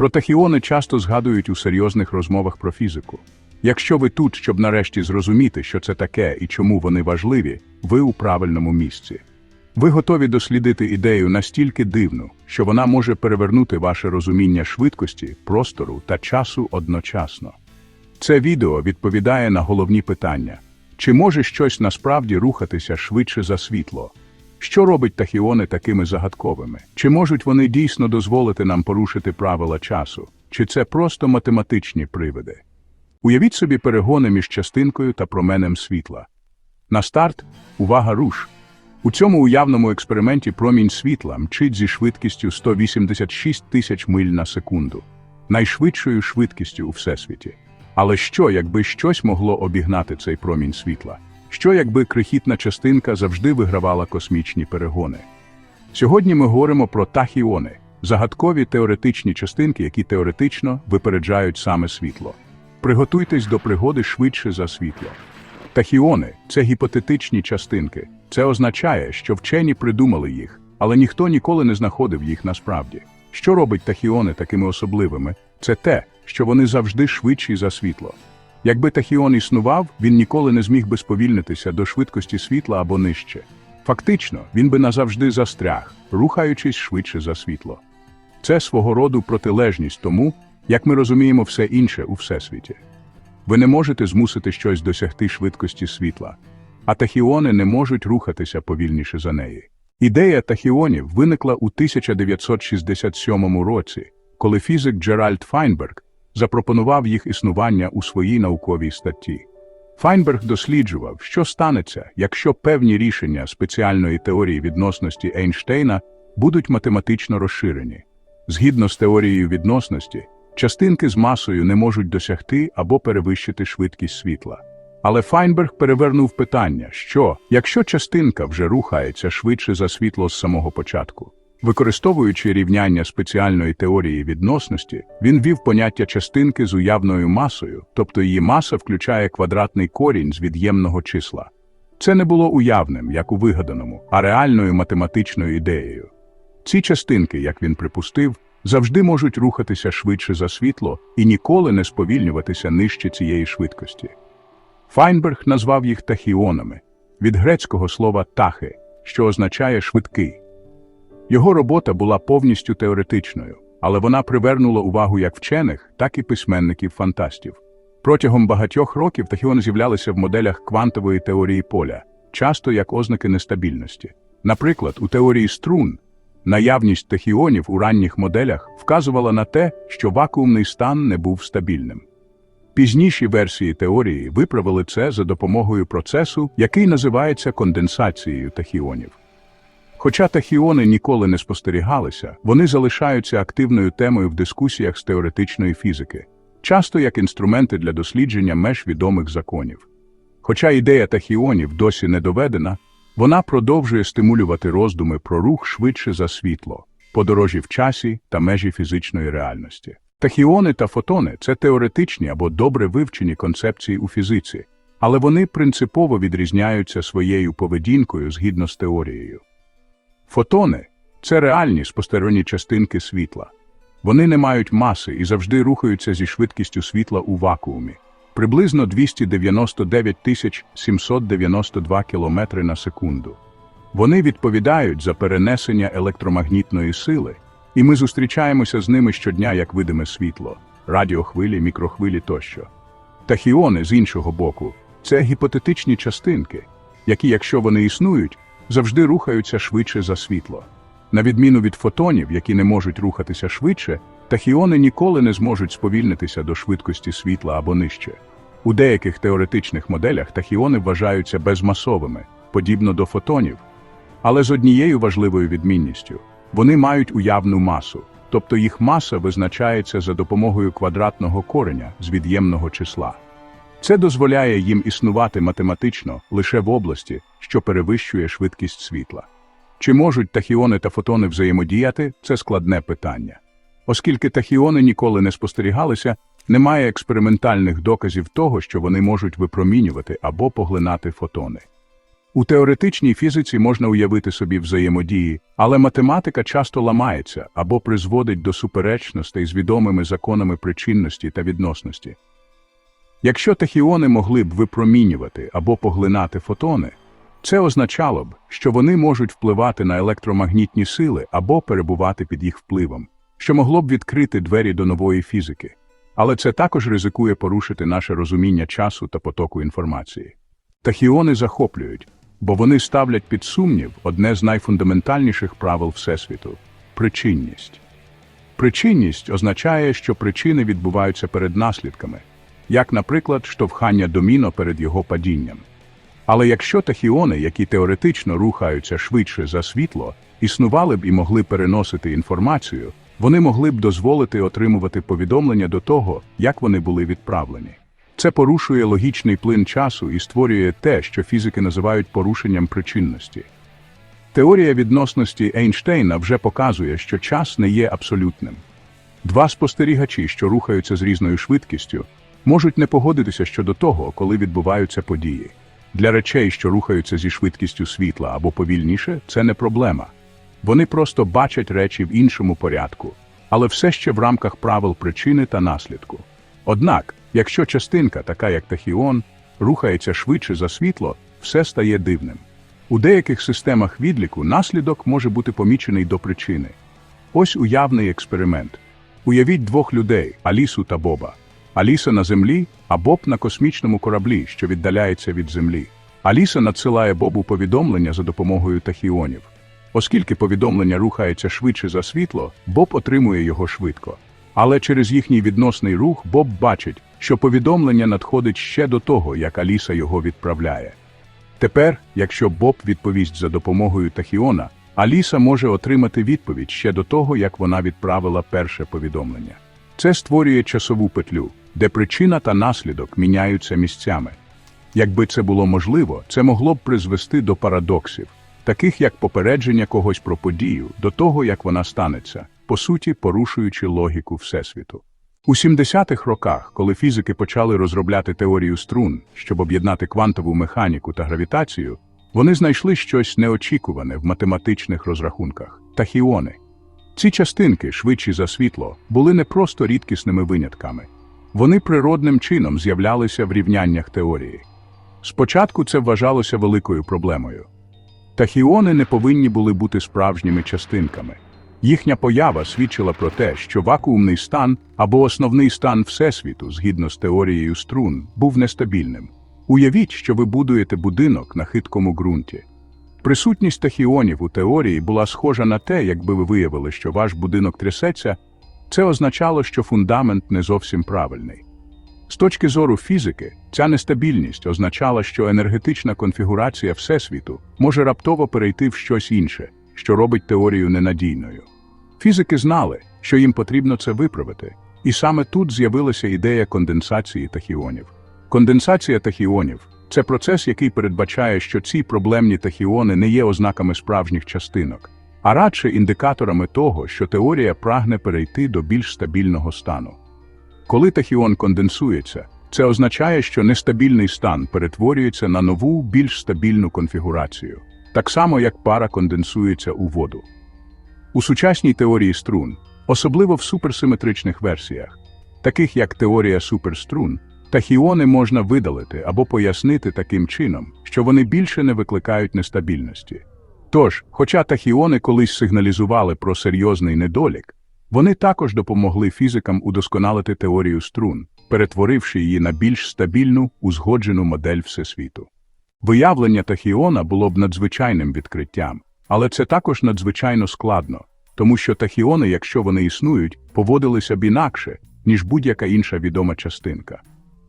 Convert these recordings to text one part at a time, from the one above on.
Про тахіони часто згадують у серйозних розмовах про фізику. Якщо ви тут, щоб нарешті зрозуміти, що це таке і чому вони важливі, ви у правильному місці. Ви готові дослідити ідею настільки дивну, що вона може перевернути ваше розуміння швидкості, простору та часу одночасно. Це відео відповідає на головні питання: чи може щось насправді рухатися швидше за світло? Що робить тахіони такими загадковими? Чи можуть вони дійсно дозволити нам порушити правила часу? Чи це просто математичні привиди? Уявіть собі перегони між частинкою та променем світла. На старт увага руш. У цьому уявному експерименті промінь світла мчить зі швидкістю 186 тисяч миль на секунду, найшвидшою швидкістю у всесвіті. Але що, якби щось могло обігнати цей промінь світла? Що, якби крихітна частинка завжди вигравала космічні перегони? Сьогодні ми говоримо про тахіони загадкові теоретичні частинки, які теоретично випереджають саме світло. Приготуйтесь до пригоди швидше за світло. Тахіони це гіпотетичні частинки. Це означає, що вчені придумали їх, але ніхто ніколи не знаходив їх насправді. Що робить тахіони такими особливими? Це те, що вони завжди швидші за світло. Якби тахіон існував, він ніколи не зміг би сповільнитися до швидкості світла або нижче. Фактично, він би назавжди застряг, рухаючись швидше за світло. Це свого роду протилежність тому, як ми розуміємо все інше у всесвіті. Ви не можете змусити щось досягти швидкості світла, а тахіони не можуть рухатися повільніше за неї. Ідея тахіонів виникла у 1967 році, коли фізик Джеральд Файнберг запропонував їх існування у своїй науковій статті. Файнберг досліджував, що станеться, якщо певні рішення спеціальної теорії відносності Ейнштейна будуть математично розширені. Згідно з теорією відносності, частинки з масою не можуть досягти або перевищити швидкість світла. Але Файнберг перевернув питання, що, якщо частинка вже рухається швидше за світло з самого початку. Використовуючи рівняння спеціальної теорії відносності, він ввів поняття частинки з уявною масою, тобто її маса включає квадратний корінь з від'ємного числа. Це не було уявним, як у вигаданому, а реальною математичною ідеєю. Ці частинки, як він припустив, завжди можуть рухатися швидше за світло і ніколи не сповільнюватися нижче цієї швидкості. Файнберг назвав їх тахіонами від грецького слова тахи, що означає швидкий. Його робота була повністю теоретичною, але вона привернула увагу як вчених, так і письменників-фантастів. Протягом багатьох років тахіони з'являлися в моделях квантової теорії поля, часто як ознаки нестабільності. Наприклад, у теорії струн наявність тахіонів у ранніх моделях вказувала на те, що вакуумний стан не був стабільним. Пізніші версії теорії виправили це за допомогою процесу, який називається конденсацією тахіонів. Хоча тахіони ніколи не спостерігалися, вони залишаються активною темою в дискусіях з теоретичної фізики, часто як інструменти для дослідження меж відомих законів. Хоча ідея тахіонів досі не доведена, вона продовжує стимулювати роздуми про рух швидше за світло, подорожі в часі та межі фізичної реальності. Тахіони та фотони це теоретичні або добре вивчені концепції у фізиці, але вони принципово відрізняються своєю поведінкою згідно з теорією. Фотони це реальні спостережні частинки світла. Вони не мають маси і завжди рухаються зі швидкістю світла у вакуумі, приблизно 299 792 км на секунду. Вони відповідають за перенесення електромагнітної сили, і ми зустрічаємося з ними щодня як видиме світло, радіохвилі, мікрохвилі тощо. Тахіони, з іншого боку, це гіпотетичні частинки, які, якщо вони існують, завжди рухаються швидше за світло. На відміну від фотонів, які не можуть рухатися швидше, тахіони ніколи не зможуть сповільнитися до швидкості світла або нижче. У деяких теоретичних моделях тахіони вважаються безмасовими, подібно до фотонів, але з однією важливою відмінністю вони мають уявну масу, тобто їх маса визначається за допомогою квадратного кореня з від'ємного числа. Це дозволяє їм існувати математично лише в області, що перевищує швидкість світла. Чи можуть тахіони та фотони взаємодіяти це складне питання. Оскільки тахіони ніколи не спостерігалися, немає експериментальних доказів того, що вони можуть випромінювати або поглинати фотони. У теоретичній фізиці можна уявити собі взаємодії, але математика часто ламається або призводить до суперечностей з відомими законами причинності та відносності. Якщо тахіони могли б випромінювати або поглинати фотони, це означало б, що вони можуть впливати на електромагнітні сили або перебувати під їх впливом, що могло б відкрити двері до нової фізики. Але це також ризикує порушити наше розуміння часу та потоку інформації. Тахіони захоплюють, бо вони ставлять під сумнів одне з найфундаментальніших правил Всесвіту причинність. Причинність означає, що причини відбуваються перед наслідками, як, наприклад, штовхання доміно перед його падінням. Але якщо тахіони, які теоретично рухаються швидше за світло, існували б і могли переносити інформацію, вони могли б дозволити отримувати повідомлення до того, як вони були відправлені. Це порушує логічний плин часу і створює те, що фізики називають порушенням причинності. Теорія відносності Ейнштейна вже показує, що час не є абсолютним. Два спостерігачі, що рухаються з різною швидкістю, можуть не погодитися щодо того, коли відбуваються події. Для речей, що рухаються зі швидкістю світла або повільніше, це не проблема. Вони просто бачать речі в іншому порядку, але все ще в рамках правил причини та наслідку. Однак, якщо частинка, така як тахіон, рухається швидше за світло, все стає дивним. У деяких системах відліку наслідок може бути помічений до причини. Ось уявний експеримент. Уявіть двох людей Алісу та Боба. Аліса на землі, а Боб на космічному кораблі, що віддаляється від землі. Аліса надсилає Бобу повідомлення за допомогою тахіонів. Оскільки повідомлення рухається швидше за світло, Боб отримує його швидко. Але через їхній відносний рух Боб бачить, що повідомлення надходить ще до того, як Аліса його відправляє. Тепер, якщо Боб відповість за допомогою тахіона, Аліса може отримати відповідь ще до того, як вона відправила перше повідомлення. Це створює часову петлю, де причина та наслідок міняються місцями. Якби це було можливо, це могло б призвести до парадоксів, таких як попередження когось про подію до того, як вона станеться, по суті, порушуючи логіку Всесвіту. У 70-х роках, коли фізики почали розробляти теорію струн, щоб об'єднати квантову механіку та гравітацію, вони знайшли щось неочікуване в математичних розрахунках тахіони. Ці частинки, швидші за світло, були не просто рідкісними винятками. Вони природним чином з'являлися в рівняннях теорії. Спочатку це вважалося великою проблемою. Тахіони не повинні були бути справжніми частинками. Їхня поява свідчила про те, що вакуумний стан або основний стан Всесвіту, згідно з теорією струн, був нестабільним. Уявіть, що ви будуєте будинок на хиткому ґрунті. Присутність тахіонів у теорії була схожа на те, якби ви виявили, що ваш будинок трясеться, це означало, що фундамент не зовсім правильний. З точки зору фізики, ця нестабільність означала, що енергетична конфігурація Всесвіту може раптово перейти в щось інше, що робить теорію ненадійною. Фізики знали, що їм потрібно це виправити, і саме тут з'явилася ідея конденсації тахіонів. Конденсація тахіонів це процес, який передбачає, що ці проблемні тахіони не є ознаками справжніх частинок, а радше індикаторами того, що теорія прагне перейти до більш стабільного стану. Коли тахіон конденсується, це означає, що нестабільний стан перетворюється на нову, більш стабільну конфігурацію, так само як пара конденсується у воду. У сучасній теорії струн, особливо в суперсиметричних версіях, таких як теорія суперструн, тахіони можна видалити або пояснити таким чином, що вони більше не викликають нестабільності. Тож, хоча тахіони колись сигналізували про серйозний недолік, вони також допомогли фізикам удосконалити теорію струн, перетворивши її на більш стабільну, узгоджену модель всесвіту. Виявлення тахіона було б надзвичайним відкриттям, але це також надзвичайно складно, тому що тахіони, якщо вони існують, поводилися б інакше, ніж будь-яка інша відома частинка.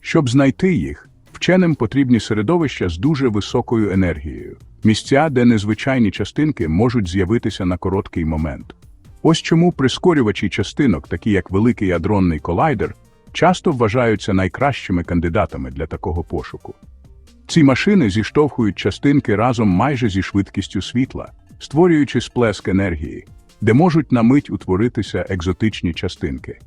Щоб знайти їх, вченим потрібні середовища з дуже високою енергією, місця, де незвичайні частинки можуть з'явитися на короткий момент. Ось чому прискорювачі частинок, такі як великий адронний колайдер, часто вважаються найкращими кандидатами для такого пошуку. Ці машини зіштовхують частинки разом майже зі швидкістю світла, створюючи сплеск енергії, де можуть на мить утворитися екзотичні частинки.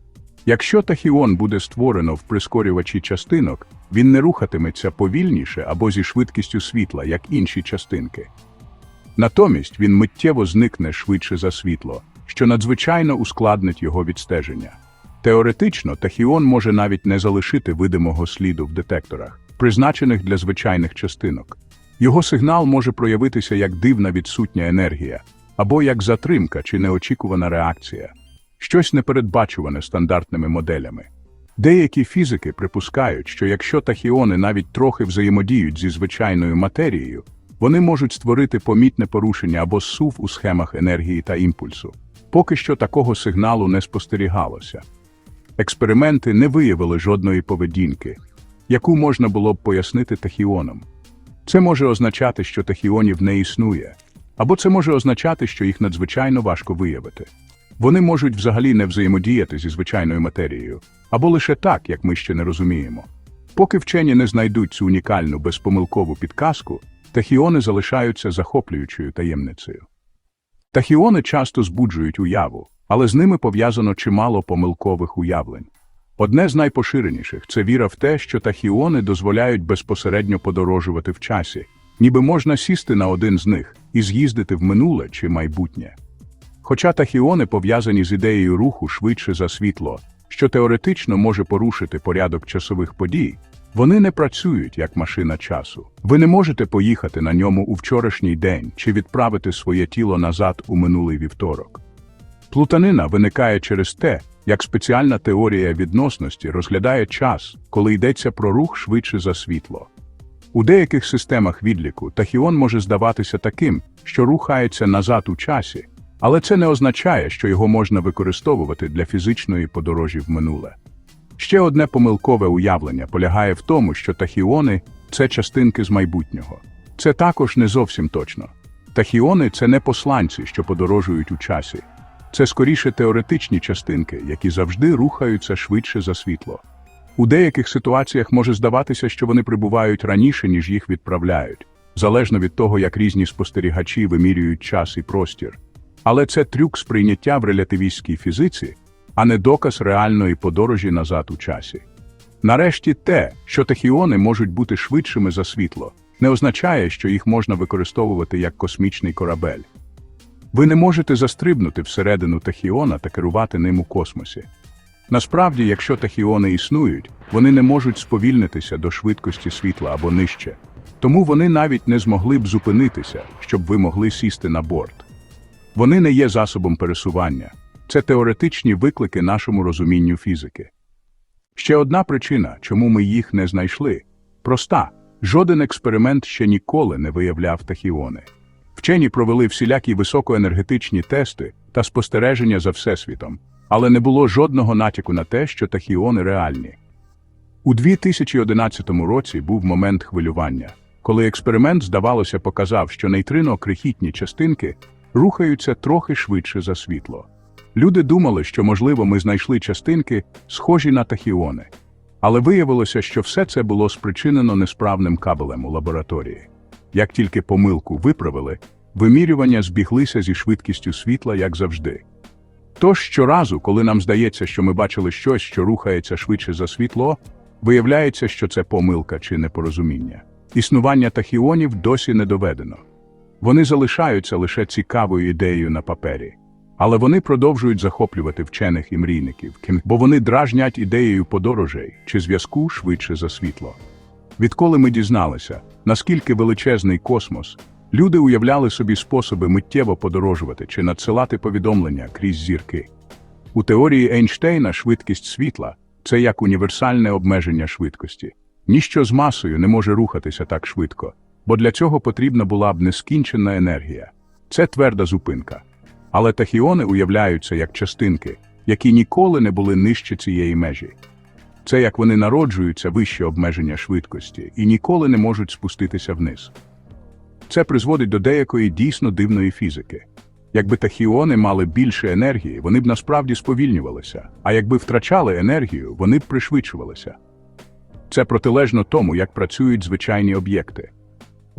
Якщо тахіон буде створено в прискорювачі частинок, він не рухатиметься повільніше або зі швидкістю світла, як інші частинки. Натомість він миттєво зникне швидше за світло, що надзвичайно ускладнить його відстеження. Теоретично, тахіон може навіть не залишити видимого сліду в детекторах, призначених для звичайних частинок. Його сигнал може проявитися як дивна відсутня енергія, або як затримка чи неочікувана реакція, щось непередбачуване стандартними моделями. Деякі фізики припускають, що якщо тахіони навіть трохи взаємодіють зі звичайною матерією, вони можуть створити помітне порушення або сув у схемах енергії та імпульсу. Поки що такого сигналу не спостерігалося. Експерименти не виявили жодної поведінки, яку можна було б пояснити тахіоном. Це може означати, що тахіонів не існує, або це може означати, що їх надзвичайно важко виявити. Вони можуть взагалі не взаємодіяти зі звичайною матерією, або лише так, як ми ще не розуміємо. Поки вчені не знайдуть цю унікальну безпомилкову підказку, тахіони залишаються захоплюючою таємницею. Тахіони часто збуджують уяву, але з ними пов'язано чимало помилкових уявлень. Одне з найпоширеніших це віра в те, що тахіони дозволяють безпосередньо подорожувати в часі, ніби можна сісти на один з них і з'їздити в минуле чи майбутнє. Хоча тахіони пов'язані з ідеєю руху швидше за світло, що теоретично може порушити порядок часових подій, вони не працюють як машина часу. Ви не можете поїхати на ньому у вчорашній день чи відправити своє тіло назад у минулий вівторок. Плутанина виникає через те, як спеціальна теорія відносності розглядає час, коли йдеться про рух швидше за світло. У деяких системах відліку тахіон може здаватися таким, що рухається назад у часі, але це не означає, що його можна використовувати для фізичної подорожі в минуле. Ще одне помилкове уявлення полягає в тому, що тахіони це частинки з майбутнього. Це також не зовсім точно. Тахіони це не посланці, що подорожують у часі. Це скоріше теоретичні частинки, які завжди рухаються швидше за світло. У деяких ситуаціях може здаватися, що вони прибувають раніше, ніж їх відправляють, залежно від того, як різні спостерігачі вимірюють час і простір. Але це трюк сприйняття в релятивістській фізиці, а не доказ реальної подорожі назад у часі. Нарешті те, що тахіони можуть бути швидшими за світло, не означає, що їх можна використовувати як космічний корабель. Ви не можете застрибнути всередину тахіона та керувати ним у космосі. Насправді, якщо тахіони існують, вони не можуть сповільнитися до швидкості світла або нижче, тому вони навіть не змогли б зупинитися, щоб ви могли сісти на борт. Вони не є засобом пересування, це теоретичні виклики нашому розумінню фізики. Ще одна причина, чому ми їх не знайшли, проста: жоден експеримент ще ніколи не виявляв тахіони. Вчені провели всілякі високоенергетичні тести та спостереження за Всесвітом, але не було жодного натяку на те, що тахіони реальні. У 2011 році був момент хвилювання, коли експеримент, здавалося, показав, що нейтрино крихітні частинки рухаються трохи швидше за світло. Люди думали, що, можливо, ми знайшли частинки, схожі на тахіони, але виявилося, що все це було спричинено несправним кабелем у лабораторії. Як тільки помилку виправили, вимірювання збіглися зі швидкістю світла, як завжди. Тож щоразу, коли нам здається, що ми бачили щось, що рухається швидше за світло, виявляється, що це помилка чи непорозуміння. Існування тахіонів досі не доведено. Вони залишаються лише цікавою ідеєю на папері, але вони продовжують захоплювати вчених і мрійників, бо вони дражнять ідеєю подорожей чи зв'язку швидше за світло. Відколи ми дізналися, наскільки величезний космос, люди уявляли собі способи миттєво подорожувати чи надсилати повідомлення крізь зірки. У теорії Ейнштейна швидкість світла це як універсальне обмеження швидкості. Ніщо з масою не може рухатися так швидко, бо для цього потрібна була б нескінченна енергія. Це тверда зупинка. Але тахіони уявляються як частинки, які ніколи не були нижче цієї межі. Це як вони народжуються вище обмеження швидкості і ніколи не можуть спуститися вниз. Це призводить до деякої дійсно дивної фізики. Якби тахіони мали більше енергії, вони б насправді сповільнювалися, а якби втрачали енергію, вони б пришвидшувалися. Це протилежно тому, як працюють звичайні об'єкти.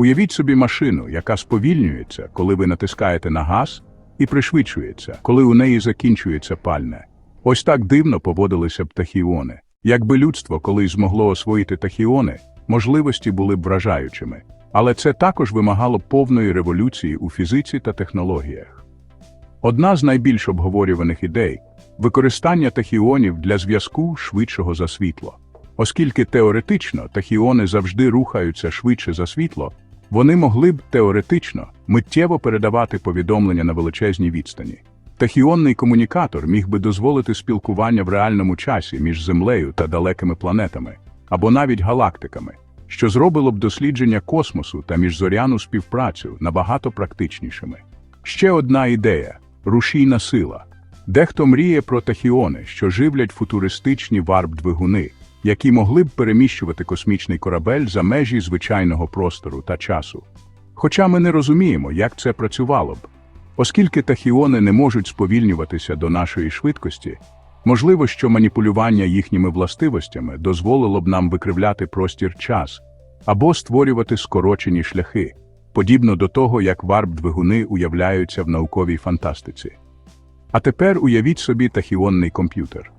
Уявіть собі машину, яка сповільнюється, коли ви натискаєте на газ, і пришвидшується, коли у неї закінчується пальне. Ось так дивно поводилися б тахіони. Якби людство колись змогло освоїти тахіони, можливості були б вражаючими, але це також вимагало повної революції у фізиці та технологіях. Одна з найбільш обговорюваних ідей використання тахіонів для зв'язку швидшого за світло. Оскільки теоретично тахіони завжди рухаються швидше за світло, вони могли б теоретично миттєво передавати повідомлення на величезній відстані. Тахіонний комунікатор міг би дозволити спілкування в реальному часі між Землею та далекими планетами або навіть галактиками, що зробило б дослідження космосу та міжзоряну співпрацю набагато практичнішими. Ще одна ідея рушійна сила. Дехто мріє про тахіони, що живлять футуристичні варп-двигуни, які могли б переміщувати космічний корабель за межі звичайного простору та часу. Хоча ми не розуміємо, як це працювало б. Оскільки тахіони не можуть сповільнюватися до нашої швидкості, можливо, що маніпулювання їхніми властивостями дозволило б нам викривляти простір-час або створювати скорочені шляхи, подібно до того, як варп-двигуни уявляються в науковій фантастиці. А тепер уявіть собі тахіонний комп'ютер.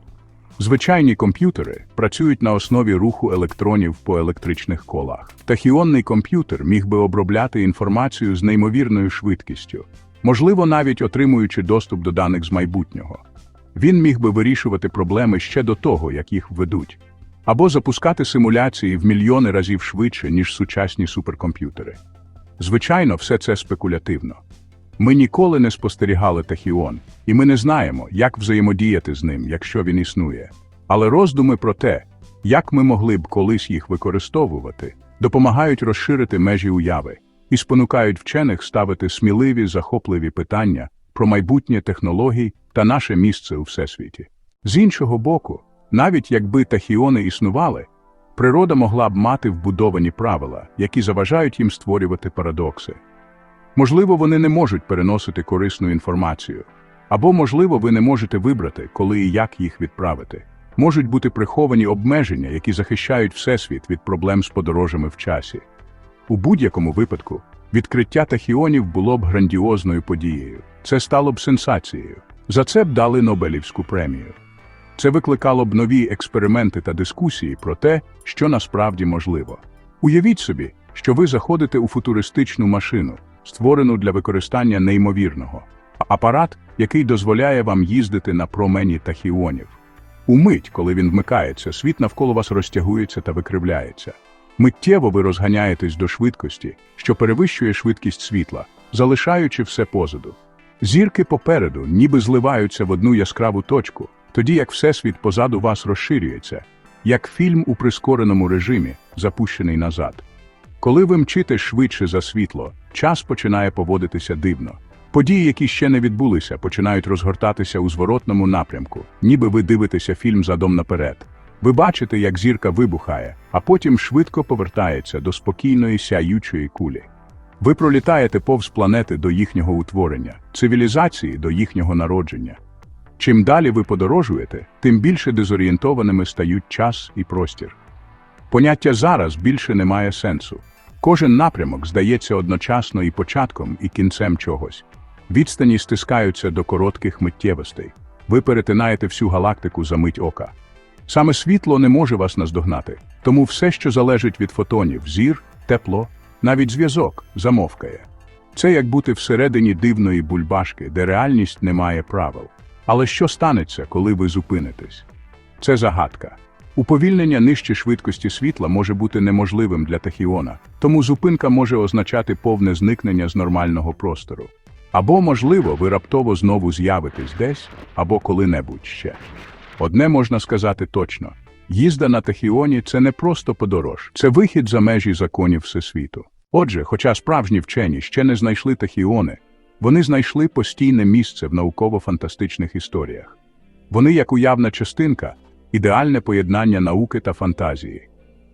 Звичайні комп'ютери працюють на основі руху електронів по електричних колах. Тахіонний комп'ютер міг би обробляти інформацію з неймовірною швидкістю, можливо, навіть отримуючи доступ до даних з майбутнього. Він міг би вирішувати проблеми ще до того, як їх введуть, або запускати симуляції в мільйони разів швидше, ніж сучасні суперкомп'ютери. Звичайно, все це спекулятивно. Ми ніколи не спостерігали тахіон, і ми не знаємо, як взаємодіяти з ним, якщо він існує. Але роздуми про те, як ми могли б колись їх використовувати, допомагають розширити межі уяви і спонукають вчених ставити сміливі, захопливі питання про майбутнє технологій та наше місце у всесвіті. З іншого боку, навіть якби тахіони існували, природа могла б мати вбудовані правила, які заважають їм створювати парадокси. Можливо, вони не можуть переносити корисну інформацію, або, можливо, ви не можете вибрати, коли і як їх відправити. Можуть бути приховані обмеження, які захищають Всесвіт від проблем з подорожами в часі. У будь-якому випадку відкриття тахіонів було б грандіозною подією. Це стало б сенсацією. За це б дали Нобелівську премію. Це викликало б нові експерименти та дискусії про те, що насправді можливо. Уявіть собі, що ви заходите у футуристичну машину, створену для використання неймовірного, апарат, який дозволяє вам їздити на промені тахіонів. Умить, коли він вмикається, світ навколо вас розтягується та викривляється. Миттєво ви розганяєтесь до швидкості, що перевищує швидкість світла, залишаючи все позаду. Зірки попереду ніби зливаються в одну яскраву точку, тоді як всесвіт позаду вас розширюється, як фільм у прискореному режимі, запущений назад. Коли ви мчите швидше за світло, час починає поводитися дивно. Події, які ще не відбулися, починають розгортатися у зворотному напрямку, ніби ви дивитеся фільм задом наперед. Ви бачите, як зірка вибухає, а потім швидко повертається до спокійної сяючої кулі. Ви пролітаєте повз планети до їхнього утворення, цивілізації до їхнього народження. Чим далі ви подорожуєте, тим більше дезорієнтованими стають час і простір. Поняття зараз більше не має сенсу. Кожен напрямок здається одночасно і початком, і кінцем чогось. Відстані стискаються до коротких миттєвостей. Ви перетинаєте всю галактику за мить ока. Саме світло не може вас наздогнати, тому все, що залежить від фотонів, зір, тепло, навіть зв'язок, замовкає. Це як бути всередині дивної бульбашки, де реальність не має правил. Але що станеться, коли ви зупинитесь? Це загадка. Уповільнення нижче швидкості світла може бути неможливим для тахіона, тому зупинка може означати повне зникнення з нормального простору. Або, можливо, ви раптово знову з'явитесь десь, або коли-небудь ще. Одне можна сказати точно: їзда на тахіоні це не просто подорож, це вихід за межі законів всесвіту. Отже, хоча справжні вчені ще не знайшли тахіони, вони знайшли постійне місце в науково-фантастичних історіях. Вони, як уявна частинка, ідеальне поєднання науки та фантазії.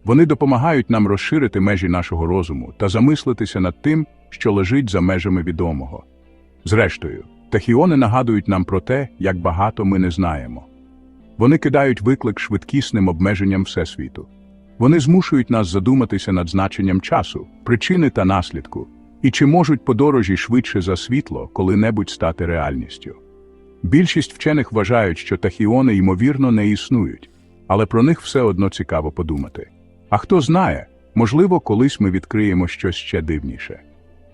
Вони допомагають нам розширити межі нашого розуму та замислитися над тим, що лежить за межами відомого. Зрештою, тахіони нагадують нам про те, як багато ми не знаємо. Вони кидають виклик швидкісним обмеженням Всесвіту. Вони змушують нас задуматися над значенням часу, причини та наслідку, і чи можуть подорожі швидше за світло коли-небудь стати реальністю. Більшість вчених вважають, що тахіони ймовірно не існують, але про них все одно цікаво подумати. А хто знає, можливо, колись ми відкриємо щось ще дивніше.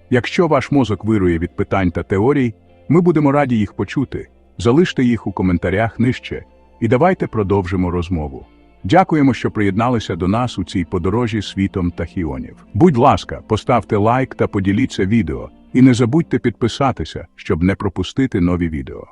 Якщо ваш мозок вирує від питань та теорій, ми будемо раді їх почути. Залиште їх у коментарях нижче і давайте продовжимо розмову. Дякуємо, що приєдналися до нас у цій подорожі світом тахіонів. Будь ласка, поставте лайк та поділіться відео, і не забудьте підписатися, щоб не пропустити нові відео.